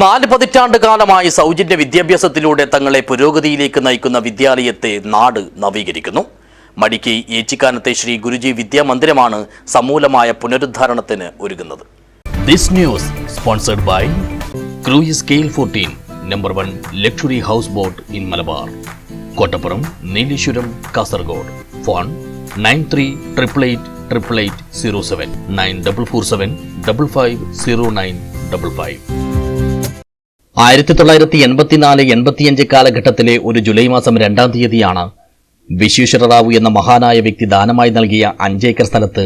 നാല് പതിറ്റാണ്ട് കാലമായി സൗജന്യ വിദ്യാഭ്യാസത്തിലൂടെ തങ്ങളെ പുരോഗതിയിലേക്ക് നയിക്കുന്ന വിദ്യാലയത്തെ നാട് നവീകരിക്കുന്നു. മടിക്കി ഏച്ചിക്കാനത്തെ ശ്രീ ഗുരുജി വിദ്യാമന്ദിരമാണ് സമൂലമായ പുനരുദ്ധാരണത്തിന് ഒരുങ്ങുന്നത്. This news sponsored by cruise scale fourteen number one luxury house boat in Malabar Kottappuram Nileshwaram Kasaragod phone nine three triple eight triple eight zero seven nine double four seven double five zero nine double five ആയിരത്തി തൊള്ളായിരത്തി എൺപത്തിനാല് എൺപത്തിയഞ്ച് കാലഘട്ടത്തിലെ ഒരു July മാസം രണ്ടാം തീയതിയാണ് വിശ്വേശ്വര റാവു എന്ന മഹാനായ വ്യക്തി ദാനമായി നൽകിയ അഞ്ചേക്കർ സ്ഥലത്ത്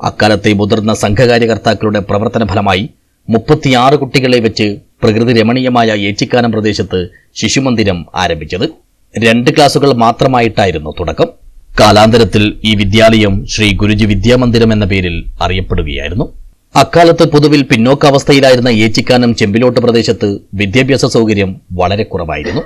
അക്കാലത്തെ മുതിർന്ന സംഘകാര്യകർത്താക്കളുടെ പ്രവർത്തന ഫലമായി മുപ്പത്തിയാറ് കുട്ടികളെ വെച്ച് പ്രകൃതി രമണീയമായ ഏച്ചിക്കാനം പ്രദേശത്ത് ശിശുമന്ദിരം ആരംഭിച്ചത്. രണ്ട് ക്ലാസുകൾ മാത്രമായിട്ടായിരുന്നു തുടക്കം. കാലാന്തരത്തിൽ ഈ വിദ്യാലയം ശ്രീ ഗുരുജി വിദ്യാമന്ദിരം എന്ന പേരിൽ അറിയപ്പെടുകയായിരുന്നു. അക്കാലത്ത് പൊതുവിൽ പിന്നോക്കാവസ്ഥയിലായിരുന്ന ഏച്ചിക്കാനം ചെമ്പിലോട്ട് പ്രദേശത്ത് വിദ്യാഭ്യാസ സൗകര്യം വളരെ കുറവായിരുന്നു.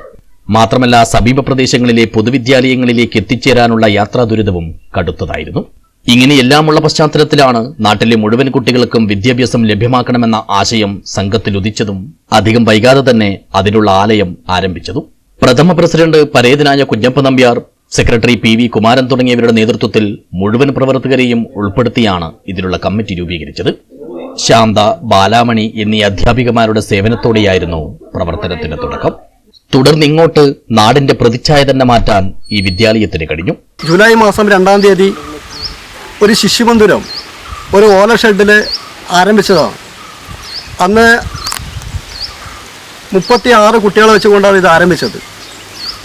മാത്രമല്ല സമീപ പ്രദേശങ്ങളിലെ പൊതുവിദ്യാലയങ്ങളിലേക്ക് എത്തിച്ചേരാനുള്ള യാത്രാ ദുരിതവും കടുത്തതായിരുന്നു. ഇങ്ങനെയെല്ലാമുള്ള പശ്ചാത്തലത്തിലാണ് നാട്ടിലെ മുഴുവൻ കുട്ടികൾക്കും വിദ്യാഭ്യാസം ലഭ്യമാക്കണമെന്ന ആശയം സംഘത്തിൽ ഉദിച്ചതും അധികം വൈകാതെ തന്നെ അതിനുള്ള ആലയം ആരംഭിച്ചതും. പ്രഥമ പ്രസിഡന്റ് പരേതനായ Kunhappa Nambiar secretary P V Kumaran തുടങ്ങിയവരുടെ നേതൃത്വത്തിൽ മുഴുവൻ പ്രവർത്തകരെയും ഉൾപ്പെടുത്തിയാണ് ഇതിനുള്ള കമ്മിറ്റി രൂപീകരിച്ചത്. ശാന്ത ബാലാമണി എന്നീ അധ്യാപികമാരുടെ സേവനത്തോടെയായിരുന്നു പ്രവർത്തനത്തിന്റെ തുടക്കം. തുടർന്ന് ഇങ്ങോട്ട് നാടിന്റെ പ്രതിച്ഛായ തന്നെ മാറ്റാൻ ഈ വിദ്യാലയത്തിന് കഴിഞ്ഞു. ജൂലൈ മാസം രണ്ടാം തീയതി ഒരു ശിശുമന്ദിരം ഒരു ഓല ഷെഡിൽ ആരംഭിച്ചതാണ്. അന്ന് മുപ്പത്തി ആറ് കുട്ടികളെ വെച്ചുകൊണ്ടാണ് ഇത് ആരംഭിച്ചത്.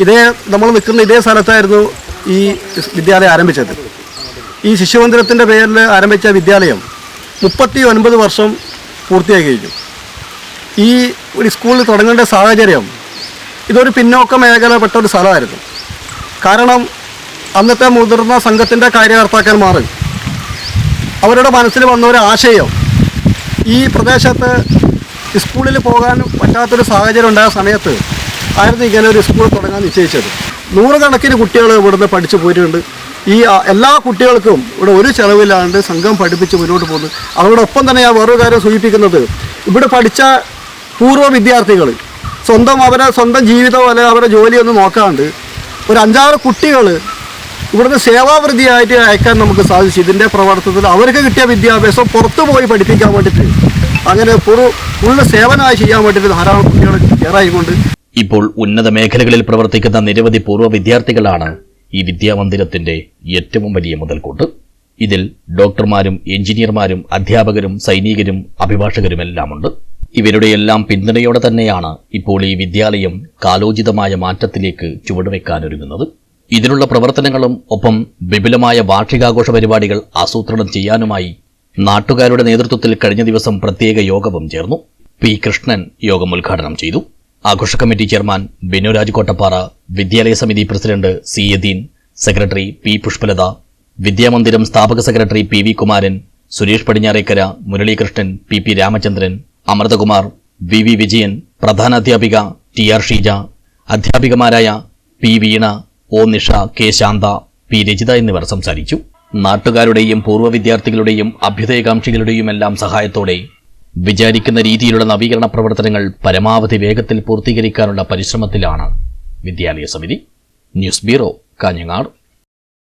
ഇതേ നമ്മൾ നിൽക്കുന്ന ഇതേ സ്ഥലത്തായിരുന്നു ഈ വിദ്യാലയം ആരംഭിച്ചത്. ഈ ശിശുമന്ദിരത്തിന്റെ പേരിൽ ആരംഭിച്ച വിദ്യാലയം മുപ്പത്തി ഒൻപത് വർഷം പൂർത്തിയാക്കി കഴിഞ്ഞു. ഈ ഒരു സ്കൂളിൽ തുടങ്ങേണ്ട സാഹചര്യം ഇതൊരു പിന്നോക്ക മേഖലപ്പെട്ട ഒരു സ്ഥലമായിരുന്നു. കാരണം അന്നത്തെ മുതിർന്ന സംഘത്തിന്റെ കാര്യകർത്താക്കന്മാർ അവരുടെ മനസ്സിൽ വന്ന ഒരു ആശയം ഈ പ്രദേശത്ത് സ്കൂളിൽ പോകാൻ പറ്റാത്തൊരു സാഹചര്യം ഉണ്ടായ സമയത്ത് ആയിരുന്നു ഇങ്ങനെ ഒരു സ്കൂൾ തുടങ്ങാൻ നിശ്ചയിച്ചത്. നൂറുകണക്കിന് കുട്ടികൾ ഇവിടുന്ന് പഠിച്ചു പോയിട്ടുണ്ട്. ഈ എല്ലാ കുട്ടികൾക്കും ഇവിടെ ഒരു ചെലവില്ലാണ്ട് സംഘം പഠിപ്പിച്ച് മുന്നോട്ട് പോകുന്നു. അതോടൊപ്പം തന്നെ ഞാൻ വേറൊരു കാര്യം സൂചിപ്പിക്കുന്നത്. ഇവിടെ പഠിച്ച പൂർവ വിദ്യാർത്ഥികൾ സ്വന്തം അവരെ സ്വന്തം ജീവിതം അല്ലെങ്കിൽ അവരുടെ ജോലിയൊന്നും നോക്കാണ്ട് ഒരു അഞ്ചാറ് കുട്ടികൾ ഇവിടുന്ന് സേവാവൃതിയായിട്ട് അയക്കാൻ നമുക്ക് സാധിച്ചു. ഇതിന്റെ പ്രവർത്തനത്തിൽ അവർക്ക് കിട്ടിയ വിദ്യാഭ്യാസം പുറത്തു പോയി പഠിപ്പിക്കാൻ വേണ്ടിയിട്ട്. അങ്ങനെ ഫുൾ ഫുള്ള് സേവനമായി ചെയ്യാൻ വേണ്ടിയിട്ട് ധാരാളം കുട്ടികൾ കയറായിക്കൊണ്ട് ഇപ്പോൾ ഉന്നത മേഖലകളിൽ പ്രവർത്തിക്കുന്ന നിരവധി പൂർവ വിദ്യാർത്ഥികളാണ് ഈ വിദ്യാമന്ദിരത്തിന്റെ ഏറ്റവും വലിയ മുതൽക്കൂട്ട്. ഇതിൽ ഡോക്ടർമാരും എഞ്ചിനീയർമാരും അധ്യാപകരും സൈനികരും അഭിഭാഷകരുമെല്ലാമുണ്ട്. ഇവരുടെയെല്ലാം പിന്തുണയോടെ തന്നെയാണ് ഇപ്പോൾ ഈ വിദ്യാലയം കാലോചിതമായ മാറ്റത്തിലേക്ക് ചുവടുവെക്കാനൊരുങ്ങുന്നത്. ഇതിനുള്ള പ്രവർത്തനങ്ങളും ഒപ്പം വിപുലമായ വാർഷികാഘോഷ പരിപാടികൾ ആസൂത്രണം ചെയ്യാനുമായി നാട്ടുകാരുടെ നേതൃത്വത്തിൽ കഴിഞ്ഞ ദിവസം പ്രത്യേക യോഗവും ചേർന്നു. പി കൃഷ്ണൻ യോഗം ഉദ്ഘാടനം ചെയ്തു. ആഘോഷ കമ്മിറ്റി ചെയർമാൻ ബിനുരാജ് കോട്ടപ്പാറ വിദ്യാലയ സമിതി president C Yadeen secretary P Pushpalatha വിദ്യാമന്ദിരം സ്ഥാപക secretary P V Kumaran Suresh Padinjarekkara Muralikrishnan P P Ramachandran Amruthakumar V V Vijayan പ്രധാനാധ്യാപിക T R Sheeja അധ്യാപികമാരായ P Veena O Nisha K Shantha P Rajitha എന്നിവർ സംസാരിച്ചു. നാട്ടുകാരുടെയും പൂർവ വിദ്യാർത്ഥികളുടെയും അഭ്യുദയകാംക്ഷികളുടെയുമെല്ലാം സഹായത്തോടെ വിചാരിക്കുന്ന രീതിയിലുള്ള നവീകരണ പ്രവർത്തനങ്ങൾ പരമാവധി വേഗത്തിൽ പൂർത്തീകരിക്കാനുള്ള പരിശ്രമത്തിലാണ് വിദ്യാലയ സമിതി. News bureau Kanhangad.